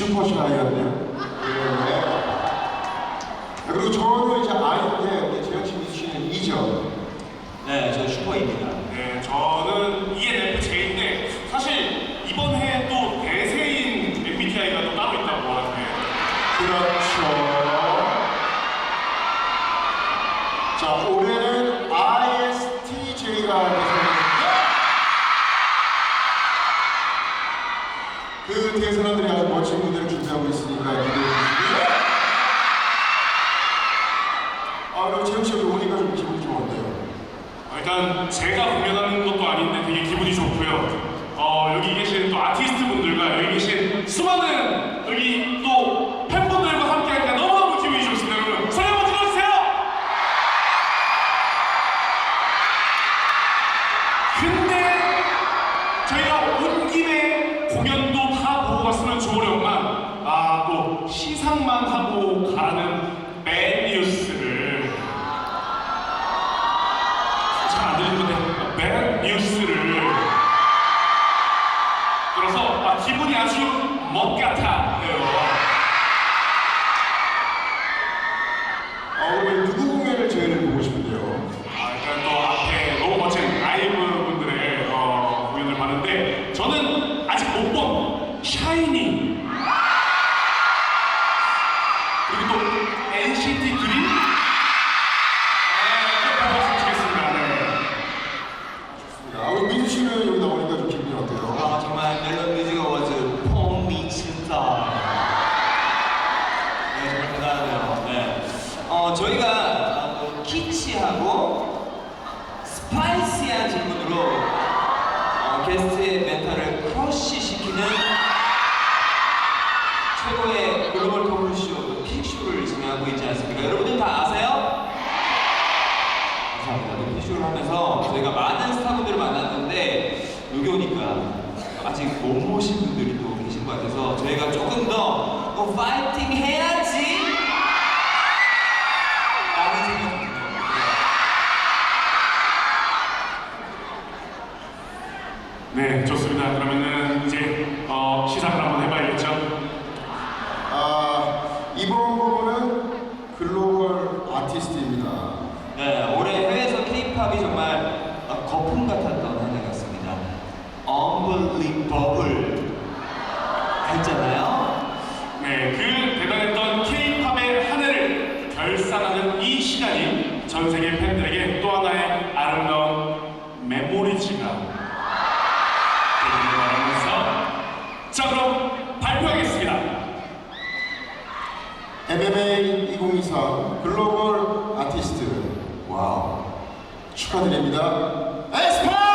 슈퍼샤이였네요. 네. 그리고 저는 이제 아이인데 우리 재현 씨, 미수 씨는 이죠. 네, 저 슈퍼입니다. 네, 저는 ENFJ인데 사실 이번 해에 또 대세인 MBTI가 또 따로 있다고 하는데 그렇죠. 자, 올해는 ISTJ가 되셨는데 그 뒤에 사람들이 아주 멋진 무대를 준비하고 있으니까 기대해 주시고요. 아, 그럼 재영 씨 여기 오니까 좀 기분이 좀 어때요? 어, 일단 제가 공연하는 것도 아닌데 되게 기분이 좋고요. 어, 여기 계신 또 아티스트 분들과 여기 계신 수많은 여기 또 팬분들과 함께 하니까 너무너무 기분이 좋습니다. 여러분 소리 한번 질러주세요! 근데 저희가 온 김에 공연도 다 보고 갔으면 좋으련만 아, 또 시상만 하고 가라는 밴 뉴스를 잘 안 들리는데 밴 뉴스를 들어서 아, 기분이 아주 멋 같아요. 아, 오늘 누구 공연을 제일 보고 싶은데요? 아, 일단 또 앞에 너무 멋진 라이브 분들의 어, 공연을 봤는데 저는 아직 못 본 샤이니 저희가 키치하고 스파이시한 질문으로 어, 게스트의 멘탈을 크러쉬 시키는 최고의 글로벌 토크쇼 픽쇼를 진행하고 있지 않습니까? 여러분들 다 아세요? 감사합니다. 또 픽쇼를 하면서 저희가 많은 스타분들을 만났는데 여기 오니까 아직 못 모신 분들이 또 계신 것 같아서 저희가 조금 더 어, 파이팅 해 네, 좋습니다. 그러면은 이제 어, 시작을 한번 해봐야겠죠. 아, 이번 부분은 글로벌 아티스트입니다. 네, 올해 해외에서 K-팝이 정말 어, 거품 같았던 한해 같습니다. Unbelievable 했잖아요. 네, 그 대단했던 K-팝의 한 해를 결산하는 이 시간이 전 세계 팬들에게 또 하나의 아름다운 메모리지가 되기를 바라면서 자 그럼 발표하겠습니다. MMA 2023 글로벌 아티스트 와우 축하드립니다. 에스파!